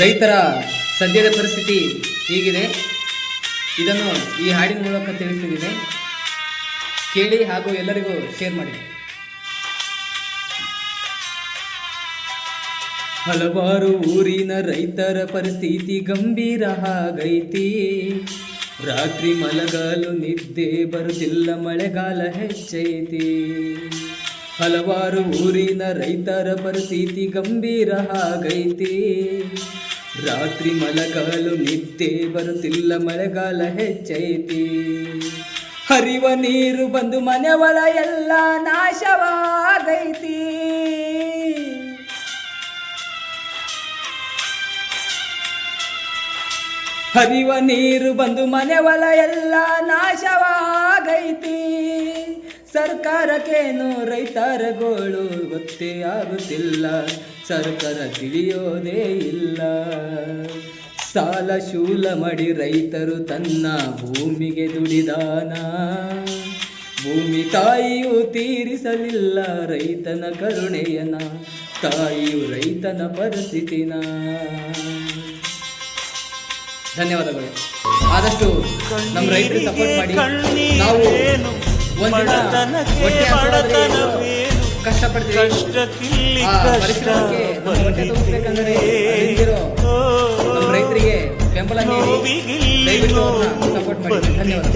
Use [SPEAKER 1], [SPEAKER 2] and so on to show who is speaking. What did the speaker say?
[SPEAKER 1] ರೈತರ ಸದ್ಯದ ಪರಿಸ್ಥಿತಿ ಹೀಗಿದೆ. ಇದನ್ನು ಈ ಹಾಡಿನ ಮೂಲಕ ತಿಳಿಸಿದ್ದೀನಿ ಕೇಳಿ ಹಾಗೂ ಎಲ್ಲರಿಗೂ ಶೇರ್ ಮಾಡಿ. ಹಲವಾರು ಊರಿನ ರೈತರ ಪರಿಸ್ಥಿತಿ ಗಂಭೀರ ಆಗೈತಿ. ರಾತ್ರಿ ಮಲಗಲು ನಿದ್ದೆ ಬರುತ್ತಿಲ್ಲ, ಮಳೆಗಾಲ ಹೆಚ್ಚೈತಿ. ಹಲವಾರು ಊರಿನ ರೈತರ ಪರಿಸ್ಥಿತಿ ಗಂಭೀರ ಆಗೈತಿ. ರಾತ್ರಿ ಮಳೆಗಾಲು ನಿದ್ದೆ ಬರುತ್ತಿಲ್ಲ, ಮಳೆಗಾಲ ಹೆಚ್ಚೈತಿ. ಹರಿವ ನೀರು ಬಂದು ಮನೆ ಒಳ ಎಲ್ಲ ನಾಶವಾಗೈತಿ. ಹರಿವ ನೀರು ಬಂದು ಮನೆ ಹೊಲ ಎಲ್ಲ ನಾಶವಾಗೈತಿ ಸರ್ಕಾರಕ್ಕೇನು ರೈತರ ಗೋಳು ಗೊತ್ತೇ ಆಗುತ್ತಿಲ್ಲ, ಸರ್ಕಾರ ತಿಳಿಯೋದೇ ಇಲ್ಲ. ಸಾಲ ಶೂಲ ಮಾಡಿ ರೈತರು ತನ್ನ ಭೂಮಿಗೆ ದುಡಿದಾನ. ಭೂಮಿ ತಾಯಿಯು ತೀರಿಸಲಿಲ್ಲ ರೈತನ ಕರುಣೆಯನ ತಾಯಿಯು ರೈತನ ಪರಿಸ್ಥಿತಿನ. ಧನ್ಯವಾದಗಳು. ಆದಷ್ಟು ನಮ್ಮ ರೈತರಿಗೆ ಸಪೋರ್ಟ್ ಮಾಡಿ. ನಾವು ಕಷ್ಟಪಡ್ತೀವಿ. ರೈತರಿಗೆ ಬೆಂಬಲ ಸಪೋರ್ಟ್ ಮಾಡಿ. ಧನ್ಯವಾದ